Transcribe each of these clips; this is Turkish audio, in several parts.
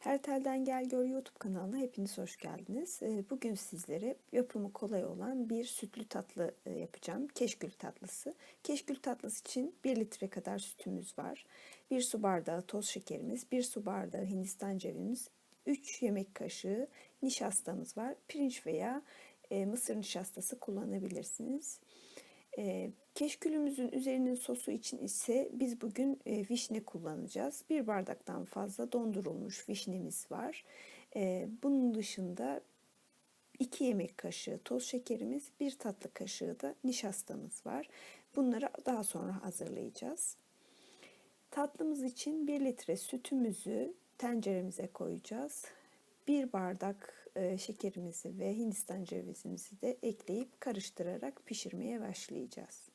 Her Telden Gel Gör YouTube kanalına hepiniz hoş geldiniz. Ee, Bugün sizlere yapımı kolay olan bir sütlü tatlı e, yapacağım. Keşkül tatlısı. Keşkül tatlısı için 1 litre kadar sütümüz var. 1 su bardağı toz şekerimiz, 1 su bardağı hindistan cevizimiz, 3 yemek kaşığı nişastamız var. Pirinç veya e, mısır nişastası kullanabilirsiniz. E, keşkülümüzün üzerinin sosu için ise biz bugün e, vişne kullanacağız. Bir bardaktan fazla dondurulmuş vişnemiz var. E, bunun dışında 2 yemek kaşığı toz şekerimiz, 1 tatlı kaşığı da nişastamız var. Bunları daha sonra hazırlayacağız. Tatlımız için 1 litre sütümüzü tenceremize koyacağız. 1 bardak e, şekerimizi ve hindistan cevizimizi de ekleyip karıştırarak pişirmeye başlayacağız.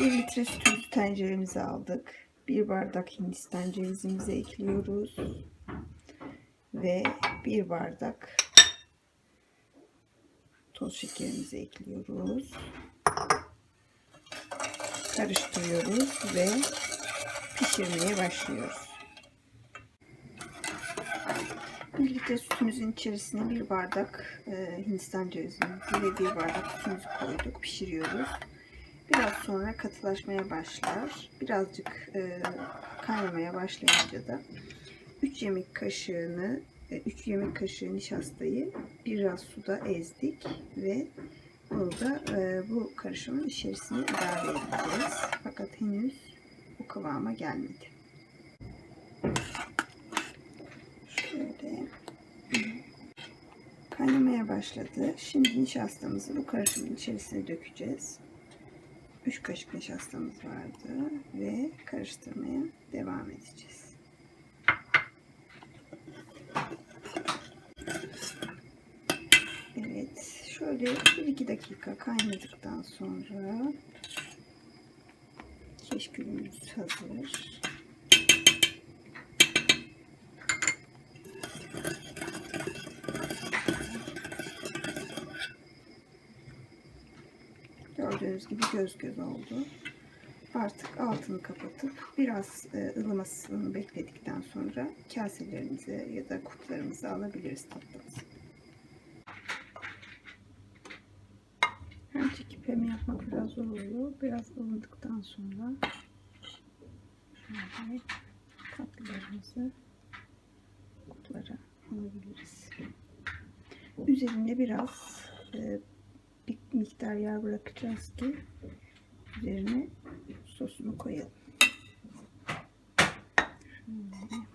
1 litre sütümüzü tenceremize aldık. 1 bardak hindistan cevizimizi ekliyoruz. Ve 1 bardak toz şekerimizi ekliyoruz. Karıştırıyoruz ve pişirmeye başlıyoruz. 1 litre sütümüzün içerisine 1 bardak e, hindistan cevizimizi ve 1 bardak sütümüzü koyduk. Pişiriyoruz. Biraz sonra katılaşmaya başlar. Birazcık e, kaynamaya başlayınca da 3 yemek kaşığını 3 yemek kaşığı nişastayı biraz suda ezdik ve bunu da e, bu karışımın içerisine ilave edeceğiz. Fakat henüz bu kıvama gelmedi. Şöyle kaynamaya başladı. Şimdi nişastamızı bu karışımın içerisine dökeceğiz. 3 kaşık nişastamız vardı ve karıştırmaya devam edeceğiz. Evet, şöyle 1-2 dakika kaynadıktan sonra keşkülümüz hazır. Gördüğünüz gibi göz göz oldu. Artık altını kapatıp biraz e, ılımasını bekledikten sonra kaselerimize ya da kuplarımıza alabiliriz tatlımızı. Hem çekip hem yapmak biraz zor oluyor. Biraz ılıdıktan sonra şöyle tatlılarımızı kuplara alabiliriz. Üzerinde biraz e, bir miktar yer bırakacağız ki üzerine sosunu koyalım. Şöyle.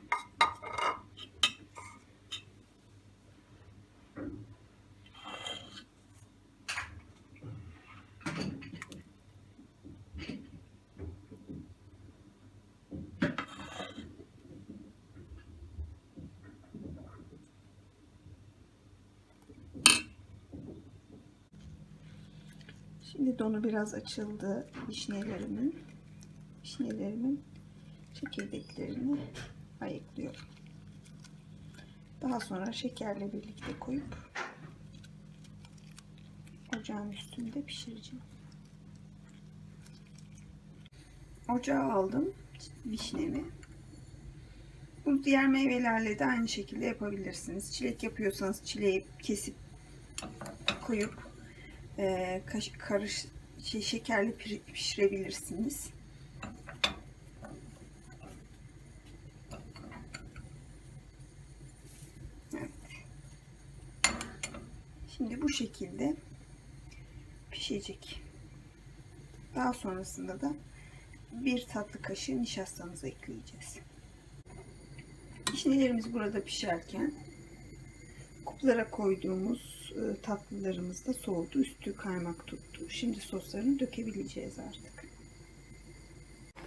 Şimdi donu biraz açıldı vişnelerimin. Vişnelerimin çekirdeklerini ayıklıyorum. Daha sonra şekerle birlikte koyup ocağın üstünde pişireceğim. Ocağa aldım vişnemi. Bu diğer meyvelerle de aynı şekilde yapabilirsiniz. Çilek yapıyorsanız çileği kesip koyup e, karış şey, şekerli pişirebilirsiniz. Şimdi bu şekilde pişecek. Daha sonrasında da bir tatlı kaşığı nişastamızı ekleyeceğiz. Vişnelerimiz burada pişerken kuplara koyduğumuz tatlılarımız da soğudu. Üstü kaymak tuttu. Şimdi soslarını dökebileceğiz artık.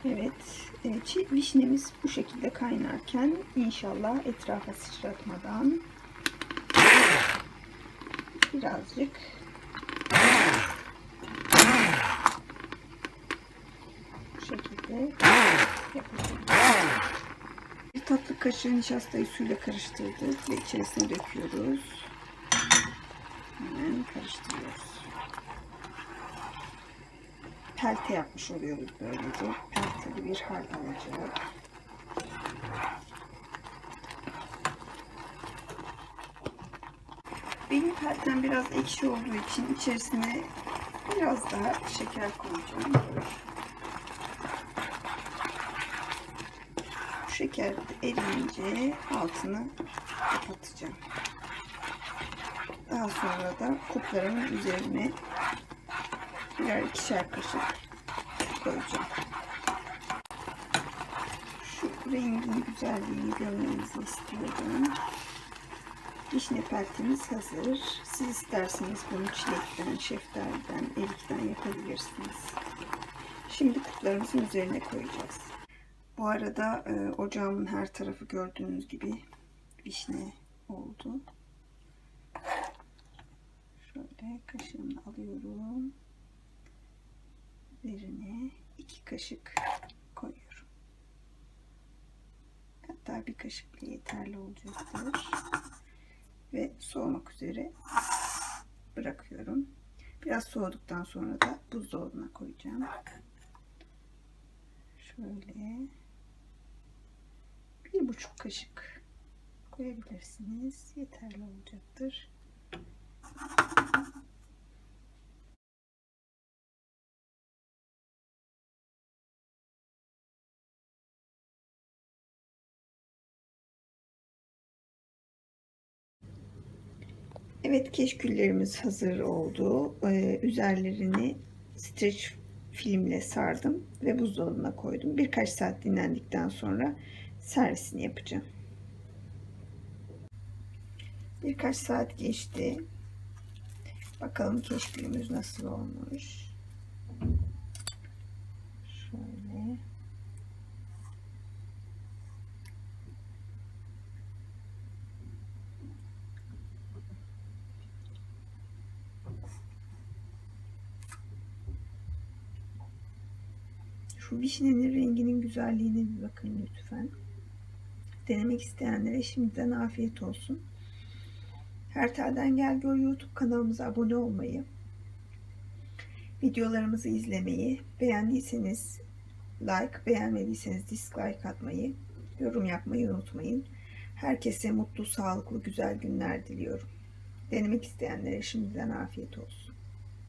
Evet. E, vişnemiz bu şekilde kaynarken inşallah etrafa sıçratmadan birazcık bu şekilde yapacağız. Bir tatlı kaşığı nişastayı suyla karıştırdık ve içerisine döküyoruz. Hemen karıştırıyoruz. Pelte yapmış oluyoruz böylece. Pelteli bir hal alacağız. Benim peltem biraz ekşi olduğu için içerisine biraz daha şeker koyacağım. Şeker eriyince altını kapatacağım. Daha sonra da kuplarımın üzerine birer ikişer kaşık koyacağım. Şu rengin güzelliğini görmenizi istiyorum. Vişne peltimiz hazır. Siz isterseniz bunu çilekten, şeftaliden, erikten yapabilirsiniz. Şimdi kuplarımızın üzerine koyacağız. Bu arada e, ocağımın her tarafı gördüğünüz gibi vişne oldu. Şöyle kaşığımla alıyorum. Üzerine iki kaşık koyuyorum. Hatta bir kaşık bile yeterli olacaktır. Ve soğumak üzere bırakıyorum. Biraz soğuduktan sonra da buzdolabına koyacağım. Şöyle bir buçuk kaşık koyabilirsiniz. Yeterli olacaktır. Evet keşküllerimiz hazır oldu. Ee, üzerlerini streç filmle sardım ve buzdolabına koydum. Birkaç saat dinlendikten sonra servisini yapacağım. Birkaç saat geçti. Bakalım keşkülümüz nasıl olmuş. Şöyle. Şu vişnenin renginin güzelliğine bir bakın lütfen. Denemek isteyenlere şimdiden afiyet olsun. Her Telden Gel Gör YouTube kanalımıza abone olmayı, videolarımızı izlemeyi, beğendiyseniz like, beğenmediyseniz dislike atmayı, yorum yapmayı unutmayın. Herkese mutlu, sağlıklı, güzel günler diliyorum. Denemek isteyenlere şimdiden afiyet olsun.